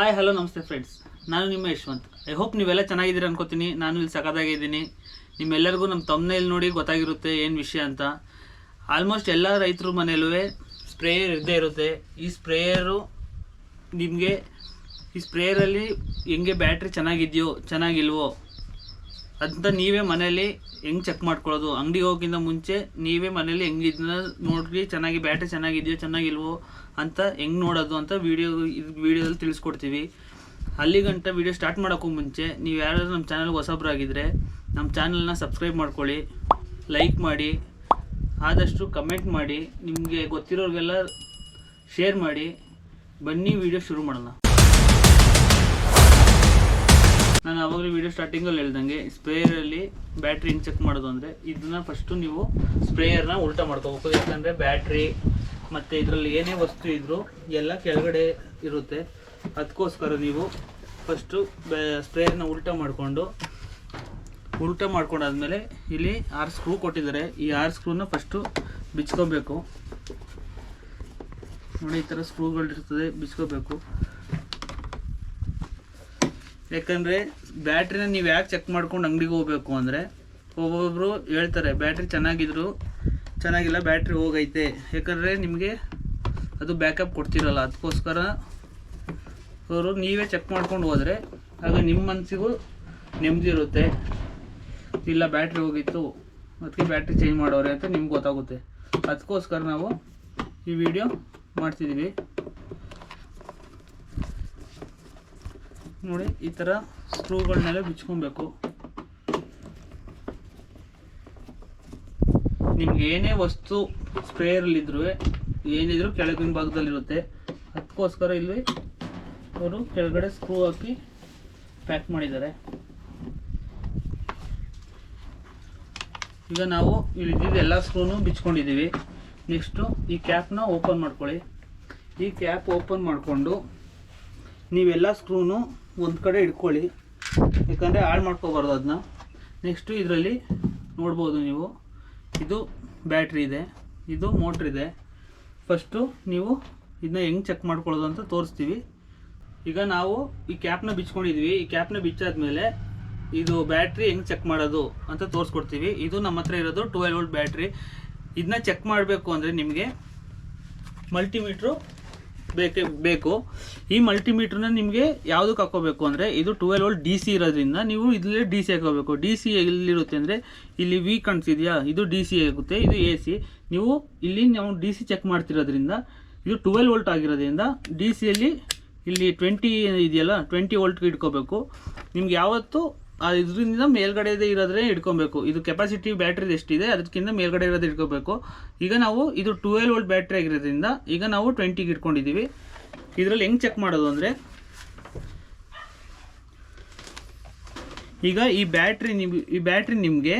Hi hello ನಮಸ್ತೆ friends ನಾನು ನಿಮ್ಮ ಯಶವಂತ್. ಐ ಹೋಪ್ ನೀವೆಲ್ಲ ಚೆನ್ನಾಗಿದ್ದೀರ ಅನ್ಕೋತೀನಿ. ನಾನು ಇಲ್ಲಿ ಸಖತ್ತಾಗಿದ್ದೀನಿ ನಿಮ್ಮೆಲ್ಲರಿಗೂ ನಮ್ಮ ತಮ್ಮನೇಲಿ ನೋಡಿ ಗೊತ್ತಾಗಿರುತ್ತೆ ಏನು ವಿಷಯ ಅಂತ. ಆಲ್ಮೋಸ್ಟ್ ಎಲ್ಲ ರೈತರ ಮನೆಯಲ್ಲೂ ಸ್ಪ್ರೇಯರ್ ಇದ್ದೇ ಇರುತ್ತೆ. ಈ ಸ್ಪ್ರೇಯರು ನಿಮಗೆ, ಈ ಸ್ಪ್ರೇಯರಲ್ಲಿ ಹೆಂಗೆ ಬ್ಯಾಟ್ರಿ ಚೆನ್ನಾಗಿದೆಯೋ, ಚೆನ್ನಾಗಿಲ್ವೋ ಅಂತ ನೀವೇ ಮನೇಲಿ ಹೆಂಗೆ ಚೆಕ್ ಮಾಡ್ಕೊಳ್ಳೋದು? ಅಂಗಡಿಗೆ ಹೋಗೋಕ್ಕಿಂತ ಮುಂಚೆ ನೀವೇ ಮನೇಲಿ ಹೆಂಗಿದ್ನ ಇದನ್ನ ನೋಡಿ ಚೆನ್ನಾಗಿ ಬ್ಯಾಟ್ರಿ ಚೆನ್ನಾಗಿದೆಯೋ, ಚೆನ್ನಾಗಿಲ್ವೋ ಅಂತ ಹೆಂಗೆ ನೋಡೋದು ಅಂತ ವಿಡಿಯೋ ಇದು ವಿಡಿಯೋದಲ್ಲಿ ತಿಳಿಸ್ಕೊಡ್ತೀವಿ. ಅಲ್ಲಿಗಂಟ ವಿಡಿಯೋ ಸ್ಟಾರ್ಟ್ ಮಾಡೋಕ್ಕೂ ಮುಂಚೆ ನೀವು ಯಾರಾದ್ರೂ ನಮ್ಮ ಚಾನಲ್ಗೆ ಹೊಸಬ್ರಾಗಿದ್ದರೆ ನಮ್ಮ ಚಾನಲ್ನ ಸಬ್ಸ್ಕ್ರೈಬ್ ಮಾಡ್ಕೊಳ್ಳಿ ಲೈಕ್ ಮಾಡಿ, ಆದಷ್ಟು ಕಮೆಂಟ್ ಮಾಡಿ, ನಿಮಗೆ ಗೊತ್ತಿರೋರಿಗೆಲ್ಲ ಶೇರ್ ಮಾಡಿ, ಬನ್ನಿ ವಿಡಿಯೋ ಶುರು ಮಾಡೋಣ. ನಾನು ಆವಾಗಲೇ ವಿಡಿಯೋ ಸ್ಟಾರ್ಟಿಂಗಲ್ಲಿ ಹೇಳ್ದಂಗೆ ಸ್ಪ್ರೇಯರಲ್ಲಿ ಬ್ಯಾಟ್ರಿ ಹಿಂಗೆ ಚೆಕ್ ಮಾಡೋದು ಅಂದರೆ ಇದನ್ನ ಫಸ್ಟು ನೀವು ಸ್ಪ್ರೇಯರ್ನ ಉಲ್ಟಾ ಮಾಡ್ಕೋಬೇಕು. ಯಾಕಂದರೆ ಬ್ಯಾಟ್ರಿ ಮತ್ತು ಇದರಲ್ಲಿ ಏನೇ ವಸ್ತು ಇದ್ದರೂ ಎಲ್ಲ ಕೆಳಗಡೆ ಇರುತ್ತೆ. ಅದಕ್ಕೋಸ್ಕರ ನೀವು ಫಸ್ಟು ಸ್ಪ್ರೇಯರ್ನ ಉಲ್ಟಾ ಮಾಡಿಕೊಂಡು, ಉಲ್ಟಾ ಮಾಡ್ಕೊಂಡಾದ್ಮೇಲೆ ಇಲ್ಲಿ ಆರು ಸ್ಕ್ರೂ ಕೊಟ್ಟಿದ್ದಾರೆ. ಈ ಆರು ಸ್ಕ್ರೂನ ಫಸ್ಟು ಬಿಚ್ಕೋಬೇಕು. ನೋಡಿ ಈ ಥರ ಸ್ಕ್ರೂಗಳಿರ್ತದೆ ಬಿಚ್ಕೋಬೇಕು. ಯಾಕಂದರೆ ಬ್ಯಾಟ್ರಿನ ನೀವು ಯಾಕೆ ಚೆಕ್ ಮಾಡ್ಕೊಂಡು ಅಂಗಡಿಗೆ ಹೋಗ್ಬೇಕು ಅಂದರೆ ಒಬ್ಬೊಬ್ಬರು ಹೇಳ್ತಾರೆ, ಬ್ಯಾಟ್ರಿ ಚೆನ್ನಾಗಿದ್ರು, ಚೆನ್ನಾಗಿಲ್ಲ, ಬ್ಯಾಟ್ರಿ ಹೋಗೈತೆ. ಯಾಕಂದರೆ ನಿಮಗೆ ಅದು ಬ್ಯಾಕಪ್ ಕೊಡ್ತಿರಲ್ಲ ಅದಕ್ಕೋಸ್ಕರ ಅವರು ನೀವೇ ಚೆಕ್ ಮಾಡ್ಕೊಂಡು ಹೋದರೆ ಆಗ ನಿಮ್ಮ ಮನಸ್ಸಿಗೂ ನೆಮ್ಮದಿ ಇರುತ್ತೆ. ಇಲ್ಲ, ಬ್ಯಾಟ್ರಿ ಹೋಗಿತ್ತು ಅದಕ್ಕೆ ಬ್ಯಾಟ್ರಿ ಚೇಂಜ್ ಮಾಡೋರೆ ಅಂತ ನಿಮ್ಗೆ ಗೊತ್ತಾಗುತ್ತೆ. ಅದಕ್ಕೋಸ್ಕರ ನಾವು ಈ ವಿಡಿಯೋ ಮಾಡ್ತಿದ್ದೀವಿ ನೋಡಿ, ಈ ಥರ ಸ್ಕ್ರೂಗಳನ್ನೆಲ್ಲ ಬಿಚ್ಕೊಬೇಕು. ನಿಮ್ಗೆ ಏನೇ ವಸ್ತು ಸ್ಪ್ರೇಯರಲ್ಲಿದ್ರೂ ಏನಿದ್ರು ಕೆಳಗಿನ ಭಾಗದಲ್ಲಿರುತ್ತೆ ಅದಕ್ಕೋಸ್ಕರ ಇಲ್ಲಿ ಅವರು ಕೆಳಗಡೆ ಸ್ಕ್ರೂ ಹಾಕಿ ಪ್ಯಾಕ್ ಮಾಡಿದ್ದಾರೆ. ಈಗ ನಾವು ಇಲ್ಲಿ ಎಲ್ಲ ಸ್ಕ್ರೂನು ಬಿಚ್ಕೊಂಡಿದ್ದೀವಿ. ನೆಕ್ಸ್ಟು ಈ ಕ್ಯಾಪ್ನ ಓಪನ್ ಮಾಡ್ಕೊಳ್ಳಿ. ಈ ಕ್ಯಾಪ್ ಓಪನ್ ಮಾಡಿಕೊಂಡು ನೀವೆಲ್ಲ ಸ್ಕ್ರೂನು ಒಂದು ಕಡೆ ಇಟ್ಕೊಳ್ಳಿ. ಯಾಕಂದರೆ ಹಾಳು ಮಾಡ್ಕೋಬಾರ್ದು ಅದನ್ನ ನೆಕ್ಸ್ಟು ಇದರಲ್ಲಿ ನೋಡ್ಬೋದು ನೀವು. ಇದು ಬ್ಯಾಟ್ರಿ ಇದೆ. ಇದು ಮೋಟ್ರ್ ಇದೆ. ಫಸ್ಟು ನೀವು ಇದನ್ನ ಹೆಂಗೆ ಚೆಕ್ ಮಾಡ್ಕೊಳ್ಳೋದು ಅಂತ ತೋರಿಸ್ತೀವಿ. ಈಗ ನಾವು ಈ ಕ್ಯಾಪ್ನ ಬಿಚ್ಕೊಂಡಿದ್ವಿ. ಈ ಕ್ಯಾಪ್ನ ಬಿಚ್ಚಾದ್ಮೇಲೆ ಇದು ಬ್ಯಾಟ್ರಿ ಹೆಂಗೆ ಚೆಕ್ ಮಾಡೋದು ಅಂತ ತೋರಿಸ್ಕೊಡ್ತೀವಿ. ಇದು ನಮ್ಮ ಹತ್ರ ಇರೋದು ಟ್ವೆಲ್ ವೋಲ್ಟ್ ಬ್ಯಾಟ್ರಿ. ಇದನ್ನ ಚೆಕ್ ಮಾಡಬೇಕು ಅಂದರೆ ನಿಮಗೆ ಮಲ್ಟಿಮೀಟ್ರು ಬೇಕೇ ಬೇಕು. ಈ ಮಲ್ಟಿಮೀಟ್ರನ್ನ ನಿಮಗೆ ಯಾವುದಕ್ಕೆ ಹಾಕೋಬೇಕು ಅಂದರೆ ಇದು ಟ್ವೆಲ್ ವೋಲ್ಟ್ ಡಿ ಸಿ ಇರೋದ್ರಿಂದ ನೀವು ಇದರಲ್ಲೇ ಡಿ ಸಿ ಹಾಕೋಬೇಕು. ಡಿ ಸಿ ಎಲ್ಲಿರುತ್ತೆ ಅಂದರೆ ಇಲ್ಲಿ ವಿ ಕಾಣಿಸಿದೆಯಾ ಇದು ಡಿ ಸಿ ಆಗುತ್ತೆ, ಇದು ಎ ಸಿ ನೀವು ಇಲ್ಲಿ ನಾವು ಡಿ ಸಿ ಚೆಕ್ ಮಾಡ್ತಿರೋದ್ರಿಂದ ಇದು ಟ್ವೆಲ್ ವೋಲ್ಟ್ ಆಗಿರೋದ್ರಿಂದ ಡಿ ಸಿಯಲ್ಲಿ ಇಲ್ಲಿ ಟ್ವೆಂಟಿ ಇದೆಯಲ್ಲ ಟ್ವೆಂಟಿ ವೋಲ್ಟ್ಗೆ ಇಟ್ಕೋಬೇಕು. ನಿಮ್ಗೆ ಯಾವತ್ತು ಇದರಿಂದ ಮೇಲ್ಗಡೆ ಇರೋದ್ರೆ ಇಟ್ಕೊಬೇಕು ಇದು ಕೆಪಾಸಿಟಿ ಬ್ಯಾಟ್ರಿದು ಎಷ್ಟಿದೆ, ಅದಕ್ಕಿಂತ ಮೇಲ್ಗಡೆ ಇರೋದು ಇಟ್ಕೋಬೇಕು ಈಗ ನಾವು ಇದು ಟ್ವೆಲ್ ವೋಲ್ಟ್ ಬ್ಯಾಟ್ರಿ ಆಗಿರೋದ್ರಿಂದ ಈಗ ನಾವು ಟ್ವೆಂಟಿಗೆ ಇಟ್ಕೊಂಡಿದ್ದೀವಿ. ಇದರಲ್ಲಿ ಹೆಂಗೆ ಚೆಕ್ ಮಾಡೋದು ಅಂದರೆ, ಈಗ ಈ ಬ್ಯಾಟ್ರಿ ನಿಮ್, ಈ ಬ್ಯಾಟ್ರಿ ನಿಮಗೆ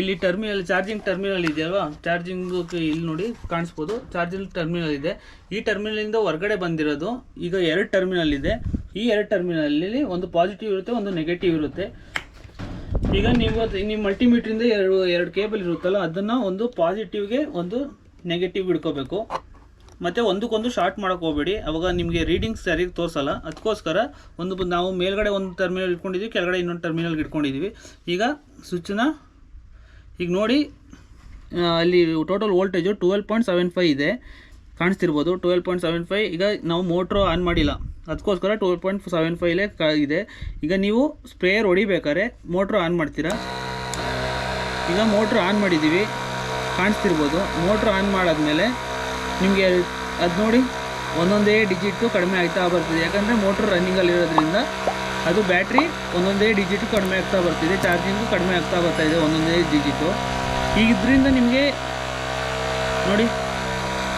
ಇಲ್ಲಿ ಟರ್ಮಿನಲ್ ಚಾರ್ಜಿಂಗ್ ಟರ್ಮಿನಲ್ ಇದೆಯಲ್ವಾ? ಚಾರ್ಜಿಂಗ್ ಇಲ್ಲಿ ನೋಡಿ ಕಾಣಿಸ್ಬೋದು. ಚಾರ್ಜಿಂಗ್ ಟರ್ಮಿನಲ್ ಇದೆ. ಈ ಟರ್ಮಿನಲಿಂದ ಹೊರಗಡೆ ಬಂದಿರೋದು ಈಗ ಎರಡು ಟರ್ಮಿನಲ್ ಇದೆ. ಈ ಎರಡು ಟರ್ಮಿನಲ್ಲಿ ಒಂದು ಪಾಸಿಟಿವ್ ಇರುತ್ತೆ, ಒಂದು ನೆಗೆಟಿವ್ ಇರುತ್ತೆ. ಈಗ ನೀವು ನಿಮ್ಮ ಮಲ್ಟಿಮೀಟ್ರಿಂದ ಎರಡು ಎರಡು ಕೇಬಲ್ ಇರುತ್ತಲ್ಲ, ಅದನ್ನು ಒಂದು ಪಾಸಿಟಿವ್ಗೆ ಒಂದು ನೆಗೆಟಿವ್ ಇಟ್ಕೋಬೇಕು ಮತ್ತು ಒಂದಕ್ಕೊಂದು ಶಾರ್ಟ್ ಮಾಡೋಕೆ ಹೋಗಬೇಡಿ. ಅವಾಗ ನಿಮಗೆ ರೀಡಿಂಗ್ ಸರಿಯಾಗಿ ತೋರಿಸಲ್ಲ. ಅದಕ್ಕೋಸ್ಕರ ಒಂದು ನಾವು ಮೇಲ್ಗಡೆ ಒಂದು ಟರ್ಮಿನಲ್ ಇಟ್ಕೊಂಡಿದ್ವಿ, ಕೆಳಗಡೆ ಇನ್ನೊಂದು ಟರ್ಮಿನಲ್ ಇಟ್ಕೊಂಡಿದ್ದೀವಿ ಈಗ ಸ್ವಿಚ್ನ, ಈಗ ನೋಡಿ ಅಲ್ಲಿ total voltage twelve point seven five ಇದೆ. ಕಾಣಿಸ್ತಿರ್ಬೋದು ಟ್ವೆಲ್ ಪಾಯಿಂಟ್ ಸೆವೆನ್ ಫೈ ಈಗ ನಾವು ಮೋಟ್ರು ಆನ್ ಮಾಡಿಲ್ಲ. ಅದಕ್ಕೋಸ್ಕರ ಟೂ ಪಾಯಿಂಟ್ ಸೆವೆನ್ ಫೈಲೇ ಇದೆ. ಈಗ ನೀವು ಸ್ಪ್ರೇಯರ್ ಹೊಡಿಬೇಕಾದ್ರೆ ಮೋಟ್ರ್ ಆನ್ ಮಾಡ್ತೀರಾ? ಈಗ ಮೋಟ್ರ್ ಆನ್ ಮಾಡಿದ್ದೀವಿ. ಕಾಣಿಸ್ತಿರ್ಬೋದು. ಮೋಟ್ರ್ ಆನ್ ಮಾಡಾದ್ಮೇಲೆ ನಿಮಗೆ ಅದು ನೋಡಿ, ಒಂದೊಂದೇ ಡಿಜಿಟು ಕಡಿಮೆ ಆಗ್ತಾ ಬರ್ತಿದೆ. ಯಾಕಂದರೆ ಮೋಟ್ರ್ ರನ್ನಿಂಗಲ್ಲಿರೋದ್ರಿಂದ ಅದು ಬ್ಯಾಟ್ರಿ ಒಂದೊಂದೇ ಡಿಜಿಟು ಕಡಿಮೆ ಆಗ್ತಾ ಬರ್ತಿದೆ. ಚಾರ್ಜಿಂಗು ಕಡಿಮೆ ಆಗ್ತಾ ಬರ್ತಾ ಇದೆ ಒಂದೊಂದೇ ಡಿಜಿಟು. ಇದರಿಂದ ನಿಮಗೆ ನೋಡಿ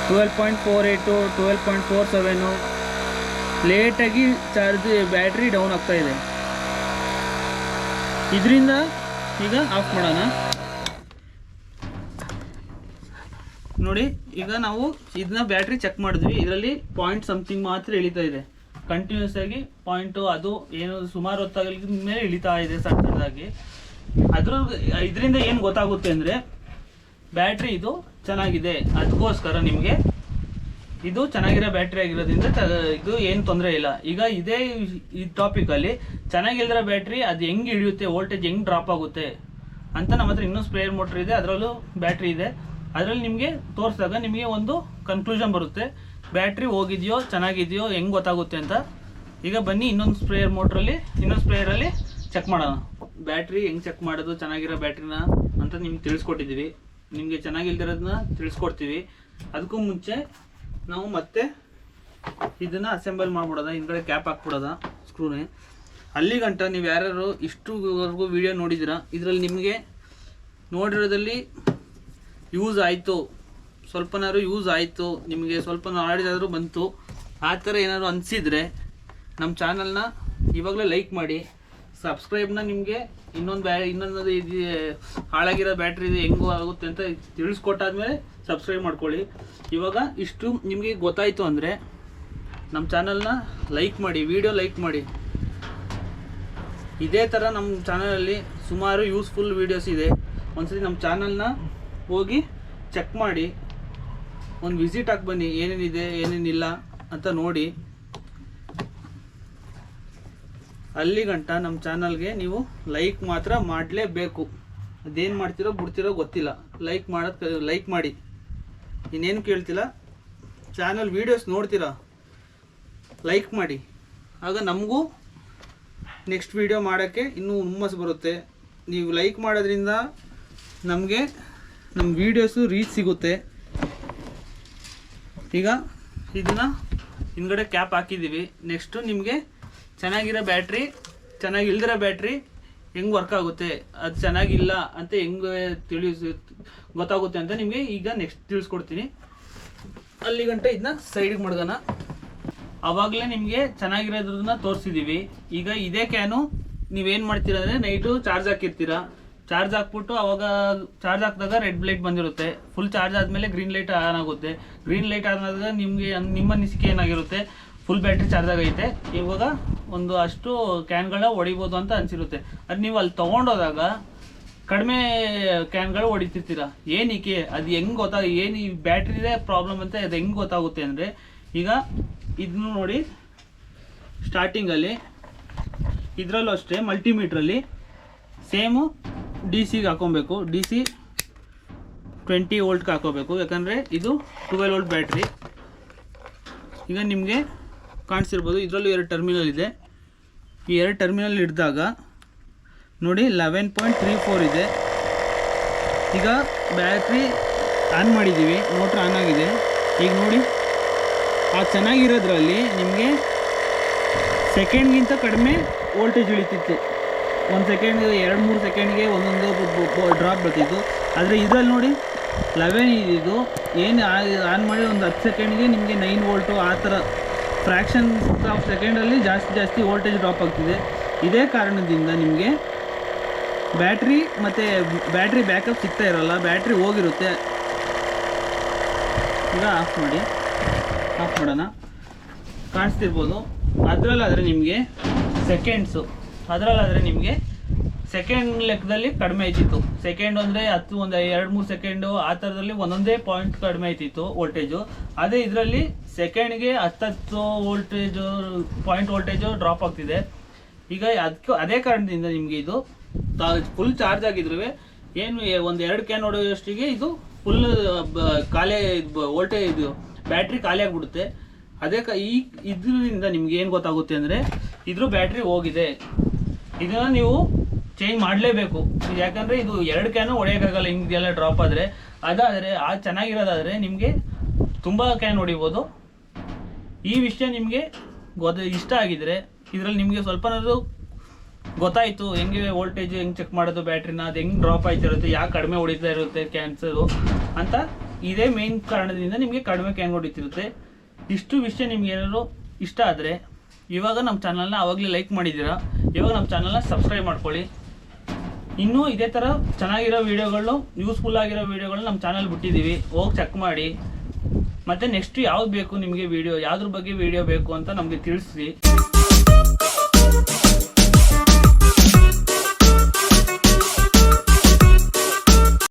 twelve point four eight twelve point four seven ಲೇಟಾಗಿ ಚಾರ್ಜ್, ಬ್ಯಾಟ್ರಿ ಡೌನ್ ಆಗ್ತಾ ಇದೆ. ಇದರಿಂದ ಈಗ ಆಫ್ ಮಾಡೋಣ. ನೋಡಿ, ಈಗ ನಾವು ಇದನ್ನ ಬ್ಯಾಟ್ರಿ ಚೆಕ್ ಮಾಡಿದ್ವಿ. ಇದರಲ್ಲಿ ಪಾಯಿಂಟ್ ಸಮಥಿಂಗ್ ಮಾತ್ರ ಇಳಿತಾ ಇದೆ. ಕಂಟಿನ್ಯೂಸ್ ಆಗಿ ಪಾಯಿಂಟು ಅದು ಏನು ಸುಮಾರು ಹೊತ್ತಾಗಲಿ ಮೇಲೆ ಇಳಿತಾ ಇದೆ ಸಣ್ಣ ಸಣ್ಣದಾಗಿ. ಅದ್ರ ಇದರಿಂದ ಏನು ಗೊತ್ತಾಗುತ್ತೆ ಅಂದರೆ ಬ್ಯಾಟ್ರಿ ಇದು ಚೆನ್ನಾಗಿದೆ. ಅದಕ್ಕೋಸ್ಕರ ನಿಮಗೆ ಇದು ಚೆನ್ನಾಗಿರೋ ಬ್ಯಾಟ್ರಿ ಆಗಿರೋದ್ರಿಂದ ಇದು ಏನು ತೊಂದರೆ ಇಲ್ಲ. ಈಗ ಇದೇ ಈ ಟಾಪಿಕಲ್ಲಿ ಚೆನ್ನಾಗಿಲ್ದಿರೋ ಬ್ಯಾಟ್ರಿ ಅದು ಹೆಂಗೆ ಹಿಡಿಯುತ್ತೆ ವೋಲ್ಟೇಜ್ ಹೆಂಗೆ ಡ್ರಾಪ್ ಆಗುತ್ತೆ ಅಂತ ನಮ್ಮ ಹತ್ರ ಇನ್ನೂ ಸ್ಪ್ರೇಯರ್ ಮೋಟ್ರ್ ಇದೆ, ಅದರಲ್ಲೂ ಬ್ಯಾಟ್ರಿ ಇದೆ. ಅದರಲ್ಲಿ ನಿಮಗೆ ತೋರಿಸಿದಾಗ ನಿಮಗೆ ಒಂದು ಕನ್ಕ್ಲೂಷನ್ ಬರುತ್ತೆ. ಬ್ಯಾಟ್ರಿ ಹೋಗಿದೆಯೋ, ಚೆನ್ನಾಗಿದೆಯೋ, ಹೆಂಗೆ ಗೊತ್ತಾಗುತ್ತೆ ಅಂತ. ಈಗ ಬನ್ನಿ ಇನ್ನೊಂದು ಸ್ಪ್ರೇಯರ್ ಮೋಟ್ರಲ್ಲಿ ಇನ್ನೊಂದು ಸ್ಪ್ರೇಯರಲ್ಲಿ ಚೆಕ್ ಮಾಡೋಣ. ಬ್ಯಾಟ್ರಿ ಹೆಂಗೆ ಚೆಕ್ ಮಾಡೋದು, ಚೆನ್ನಾಗಿರೋ ಬ್ಯಾಟ್ರಿನ ಅಂತ ನಿಮ್ಗೆ ತಿಳಿಸ್ಕೊಟ್ಟಿದ್ದೀವಿ. ನಿಮಗೆ ಚೆನ್ನಾಗಿಲ್ದಿರೋದನ್ನ ತಿಳಿಸ್ಕೊಡ್ತೀವಿ. ಅದಕ್ಕೂ ಮುಂಚೆ ನಾವು ಮತ್ತೆ ಇದನ್ನ ಅಸೆಂಬಲ್ ಮಾಡ್ಬಿಡೋದ, ಹಿಂದ್ಗಡೆ ಕ್ಯಾಪ್ ಹಾಕ್ಬಿಡೋದ ಸ್ಕ್ರೂನೇ ಅಲ್ಲಿ ಗಂಟ ನೀವು ಯಾರ್ಯಾರು ಇಷ್ಟುವರೆಗೂ ವಿಡಿಯೋ ನೋಡಿದ್ದೀರಾ ಇದರಲ್ಲಿ ನಿಮಗೆ ನೋಡಿರೋದಲ್ಲಿ ಯೂಸ್ ಆಯಿತು ಸ್ವಲ್ಪನಾದ್ರು ಯೂಸ್ ಆಯಿತು, ನಿಮಗೆ ಸ್ವಲ್ಪ ಆಡಿದಾದರೂ ಬಂತು, ಆ ಥರ ಏನಾದ್ರು ಅನಿಸಿದರೆ ನಮ್ಮ ಚಾನಲ್ನ ಇವಾಗಲೇ ಲೈಕ್ ಮಾಡಿ. ಸಬ್ಸ್ಕ್ರೈಬ್ನ ನಿಮಗೆ ಇನ್ನೊಂದು ಬ್ಯಾ ಇನ್ನೊಂದು ಇದು ಹಾಳಾಗಿರೋ ಬ್ಯಾಟ್ರಿ ಇದು ಹೆಂಗು ಆಗುತ್ತೆ ಅಂತ ತಿಳಿಸ್ಕೊಟ್ಟಾದ್ಮೇಲೆ ಸಬ್ಸ್ಕ್ರೈಬ್ ಮಾಡ್ಕೊಳ್ಳಿ. ಇವಾಗ ಇಷ್ಟು ನಿಮಗೆ ಗೊತ್ತಾಯಿತು ಅಂದರೆ ನಮ್ಮ ಚಾನಲ್ನ ಲೈಕ್ ಮಾಡಿ ವಿಡಿಯೋ ಲೈಕ್ ಮಾಡಿ. ಇದೇ ಥರ ನಮ್ಮ ಚಾನಲಲ್ಲಿ ಸುಮಾರು ಯೂಸ್ಫುಲ್ ವೀಡಿಯೋಸ್ ಇದೆ. ಒಂದ್ಸತಿ ನಮ್ಮ ಚಾನಲ್ನ ಹೋಗಿ ಚೆಕ್ ಮಾಡಿ. ಒಂದು ವಿಸಿಟ್ ಹಾಕಿ ಬನ್ನಿ, ಏನೇನಿದೆ, ಏನೇನಿಲ್ಲ ಅಂತ ನೋಡಿ. ಅಲ್ಲಿ ಗಂಟ ನಮ್ಮ ಚಾನಲ್ಗೆ ನೀವು ಲೈಕ್ ಮಾತ್ರ ಮಾಡಲೇಬೇಕು. ಅದೇನು ಮಾಡ್ತೀರೋ ಬಿಡ್ತೀರೋ ಗೊತ್ತಿಲ್ಲ. ಲೈಕ್ ಮಾಡೋದು ಲೈಕ್ ಮಾಡಿ. ಇನ್ನೇನು ಕೇಳ್ತಿಲ್ಲ? ಚಾನಲ್ ವೀಡಿಯೋಸ್ ನೋಡ್ತೀರಾ? ಲೈಕ್ ಮಾಡಿ. ಆಗ ನಮಗೂ ನೆಕ್ಸ್ಟ್ ವಿಡಿಯೋ ಮಾಡೋಕ್ಕೆ ಇನ್ನೂ ಹುಮ್ಮಸ್ಸು ಬರುತ್ತೆ. ನೀವು ಲೈಕ್ ಮಾಡೋದ್ರಿಂದ ನಮಗೆ ನಮ್ಮ ವೀಡಿಯೋಸು ರೀಚ್ ಸಿಗುತ್ತೆ. ಈಗ ಇದನ್ನು ಹಿಂದ್ಗಡೆ ಕ್ಯಾಪ್ ಹಾಕಿದ್ದೀವಿ. ನೆಕ್ಸ್ಟು ನಿಮಗೆ ಚೆನ್ನಾಗಿರೋ ಬ್ಯಾಟ್ರಿ, ಚೆನ್ನಾಗಿ ಇಲ್ದಿರೋ ಬ್ಯಾಟ್ರಿ, ಹೆಂಗೆ ವರ್ಕ್ ಆಗುತ್ತೆ, ಅದು ಚೆನ್ನಾಗಿಲ್ಲ ಅಂತ ಹೆಂಗೆ ತಿಳಿಸಿ, ಗೊತ್ತಾಗುತ್ತೆ ಅಂತ ನಿಮಗೆ ಈಗ ನೆಕ್ಸ್ಟ್ ತಿಳಿಸ್ಕೊಡ್ತೀನಿ. ಅಲ್ಲಿ ಗಂಟ ಇದನ್ನ ಸೈಡಿಗೆ ಮಡ್ಗೋಣ ಆವಾಗಲೇ ನಿಮಗೆ ಚೆನ್ನಾಗಿರೋದನ್ನ ತೋರಿಸಿದ್ದೀವಿ ಈಗ ಇದೇ ಕ್ಯಾನು ನೀವೇನು ಮಾಡ್ತೀರ ಅಂದರೆ ನೈಟು ಚಾರ್ಜ್ ಹಾಕಿರ್ತೀರ. ಚಾರ್ಜ್ ಹಾಕ್ಬಿಟ್ಟು ಅವಾಗ ಚಾರ್ಜ್ ಹಾಕಿದಾಗ ರೆಡ್ ಲೈಟ್ ಬಂದಿರುತ್ತೆ. ಫುಲ್ ಚಾರ್ಜ್ ಆದಮೇಲೆ ಗ್ರೀನ್ ಲೈಟ್ ಆನ್ ಆಗುತ್ತೆ. ಗ್ರೀನ್ ಲೈಟ್ ಆನ್ ಆದಾಗ ನಿಮಗೆ, ನಿಮ್ಮ ಅನಿಸಿಕೆ ಏನಾಗಿರುತ್ತೆ? ಫುಲ್ ಬ್ಯಾಟ್ರಿ ಚಾರ್ಜ್ ಆಗೈತೆ. ಇವಾಗ ಒಂದು ಅಷ್ಟು ಕ್ಯಾನ್ಗಳ ಹೊಡಿಬೋದು ಅಂತ ಅನಿಸಿರುತ್ತೆ. ಅದು ನೀವು ಅಲ್ಲಿ ತೊಗೊಂಡೋದಾಗ ಕಡಿಮೆ ಕ್ಯಾನ್ಗಳು ಹೊಡಿತಿರ್ತೀರ ಏನಕ್ಕೆ ಅದು ಹೆಂಗೆ ಗೊತ್ತಾ? ಏನು ಈ ಬ್ಯಾಟ್ರಿದೇ ಪ್ರಾಬ್ಲಮ್ ಅಂತ ಅದು ಹೆಂಗೆ ಗೊತ್ತಾಗುತ್ತೆ ಅಂದರೆ, ಈಗ ಇದನ್ನು ನೋಡಿ ಸ್ಟಾರ್ಟಿಂಗಲ್ಲಿ ಇದರಲ್ಲೂ ಅಷ್ಟೇ, ಮಲ್ಟಿಮೀಟ್ರಲ್ಲಿ ಸೇಮು ಡಿ ಸಿಗೆ ಹಾಕೊಬೇಕು. ಡಿ ಸಿ ಟ್ವೆಂಟಿ ವೋಲ್ಟ್ಗೆ ಹಾಕೋಬೇಕು. ಯಾಕಂದರೆ ಇದು ಟ್ವೆಲ್ ವೋಲ್ಟ್ ಬ್ಯಾಟ್ರಿ. ಈಗ ನಿಮಗೆ ಕಾಣಿಸಿರ್ಬೋದು, ಇದರಲ್ಲೂ ಎರಡು ಟರ್ಮಿನಲ್ ಇದೆ. ಈ ಎರಡು ಟರ್ಮಿನಲ್ ಹಿಡಿದಾಗ ನೋಡಿ ಲೆವೆನ್ ಪಾಯಿಂಟ್ ತ್ರೀ ಫೋರ್ ಇದೆ. ಈಗ ಬ್ಯಾಟ್ರಿ ಆನ್ ಮಾಡಿದ್ದೀವಿ ಮೋಟ್ರ್ ಆನ್ ಆಗಿದೆ. ಈಗ ನೋಡಿ, ಆ ಚೆನ್ನಾಗಿರೋದ್ರಲ್ಲಿ ನಿಮಗೆ ಸೆಕೆಂಡ್ಗಿಂತ ಕಡಿಮೆ ವೋಲ್ಟೇಜ್ ಉಳಿತಿತ್ತು ಒಂದು ಸೆಕೆಂಡ್ ಎರಡು, ಮೂರು ಸೆಕೆಂಡ್ಗೆ ಒಂದೊಂದು ಡ್ರಾಪ್ ಬರ್ತಿತ್ತು. ಆದರೆ ಇದರಲ್ಲಿ ನೋಡಿ ಲೆವೆನ್ ಇದು, ಏನು ಆನ್ ಮಾಡಿ ಒಂದು ಹತ್ತು ಸೆಕೆಂಡ್ಗೆ ನಿಮಗೆ ನೈನ್ ವೋಲ್ಟು ಆ ಥರ ಫ್ರ್ಯಾಕ್ಷನ್ ಆಫ್ ಸೆಕೆಂಡಲ್ಲಿ ಜಾಸ್ತಿ ಜಾಸ್ತಿ ವೋಲ್ಟೇಜ್ ಡ್ರಾಪ್ ಆಗ್ತಿದೆ. ಇದೇ ಕಾರಣದಿಂದ ನಿಮಗೆ ಬ್ಯಾಟ್ರಿ ಮತ್ತು ಬ್ಯಾಟ್ರಿ ಬ್ಯಾಕಪ್ ಸಿಗ್ತಾ ಇರೋಲ್ಲ ಬ್ಯಾಟ್ರಿ ಹೋಗಿರುತ್ತೆ. ಈಗ ಆಫ್ ಮಾಡಿ. ಆಫ್ ಮಾಡೋಣ. ಕಾಣಿಸ್ತಿರ್ಬೋದು. ಅದರಲ್ಲಾದರೆ ನಿಮಗೆ ಸೆಕೆಂಡ್ಸು ಅದರಲ್ಲಾದರೆ ನಿಮಗೆ ಸೆಕೆಂಡ್ ಲೆಕ್ಕದಲ್ಲಿ ಕಡಿಮೆ ಆಯ್ತಿತ್ತು ಸೆಕೆಂಡ್ ಅಂದರೆ ಹತ್ತು, ಒಂದು ಎರಡು, ಮೂರು ಸೆಕೆಂಡು ಆ ಥರದಲ್ಲಿ ಒಂದೊಂದೇ ಪಾಯಿಂಟ್ ಕಡಿಮೆ ಆಯ್ತಿತ್ತು ವೋಲ್ಟೇಜು ಅದೇ ಇದರಲ್ಲಿ ಸೆಕೆಂಡ್ಗೆ ಹತ್ತತ್ತು ವೋಲ್ಟೇಜು ಪಾಯಿಂಟ್ ವೋಲ್ಟೇಜು ಡ್ರಾಪ್ ಆಗ್ತಿದೆ. ಈಗ ಅದಕ್ಕೆ ಅದೇ ಕಾರಣದಿಂದ ನಿಮಗೆ ಇದು ಫುಲ್ ಚಾರ್ಜ್ ಆಗಿದ್ರು ಏನು ಒಂದು ಎರಡು ಕ್ಯಾನ್ ಹೊಡೆಯೋಷ್ಟಿಗೆ ಇದು ಫುಲ್ ಖಾಲಿ ವೋಲ್ಟೇಜ್ ಇದು ಬ್ಯಾಟ್ರಿ ಖಾಲಿ ಆಗಿಬಿಡುತ್ತೆ. ಅದೇ ಈ ಇದರಿಂದ ನಿಮ್ಗೆ ಏನು ಗೊತ್ತಾಗುತ್ತೆ ಅಂದರೆ ಇದ್ರ ಬ್ಯಾಟ್ರಿ ಹೋಗಿದೆ. ಇದನ್ನ ನೀವು ಚೇಂಜ್ ಮಾಡಲೇಬೇಕು. ಯಾಕಂದರೆ ಇದು ಎರಡು ಕ್ಯಾನು ಹೊಡೆಯೋಕ್ಕಾಗಲ್ಲ ಹಿಂಗೆಲ್ಲ ಡ್ರಾಪ್ ಆದರೆ. ಅದಾದರೆ, ಆ ಚೆನ್ನಾಗಿರೋದಾದರೆ ನಿಮಗೆ ತುಂಬ ಕ್ಯಾನ್ ಹೊಡಿಬೋದು. ಈ ವಿಷಯ ನಿಮಗೆ ಗೊತ್ತ, ಇಷ್ಟ ಆಗಿದ್ರೆ, ಇದರಲ್ಲಿ ನಿಮಗೆ ಸ್ವಲ್ಪನಾದರೂ ಗೊತ್ತಾಯಿತು, ಹೆಂಗೆ ವೋಲ್ಟೇಜ್ ಹೆಂಗೆ ಚೆಕ್ ಮಾಡೋದು, ಬ್ಯಾಟ್ರಿನ, ಅದು ಹೆಂಗೆ ಡ್ರಾಪ್ ಆಯ್ತಿರುತ್ತೆ, ಯಾಕೆ ಕಡಿಮೆ ಹೊಡಿತಾ ಇರುತ್ತೆ ಕ್ಯಾನ್ಸರು ಅಂತ ಇದೇ ಮೇನ್ ಕಾರಣದಿಂದ ನಿಮಗೆ ಕಡಿಮೆ ಕ್ಯಾನ್ ಹೊಡಿತಿರುತ್ತೆ. ಇಷ್ಟು ವಿಷಯ ನಿಮ್ಗೆ ಏನಾದರೂ ಇಷ್ಟ ಆದರೆ, ಇವಾಗ ನಮ್ಮ ಚಾನಲ್ನ ಆವಾಗಲೇ ಲೈಕ್ ಮಾಡಿದ್ದೀರಾ, ಇವಾಗ ನಮ್ಮ ಚಾನಲ್ನ ಸಬ್ಸ್ಕ್ರೈಬ್ ಮಾಡ್ಕೊಳ್ಳಿ. ಇನ್ನೂ ಇದೇ ಥರ ಚೆನ್ನಾಗಿರೋ ವೀಡಿಯೋಗಳು ಯೂಸ್ಫುಲ್ ಆಗಿರೋ ವೀಡಿಯೋಗಳು ನಮ್ಮ ಚಾನಲ್ ಬಿಟ್ಟಿದ್ದೀವಿ ಹೋಗಿ ಚೆಕ್ ಮಾಡಿ. ಮತ್ತು ನೆಕ್ಸ್ಟ್ ಯಾವ್ದು ಬೇಕು ನಿಮಗೆ ವೀಡಿಯೋ ಯಾವ್ದ್ರ ಬಗ್ಗೆ ವೀಡಿಯೋ ಬೇಕು ಅಂತ ನಮಗೆ ತಿಳಿಸಿ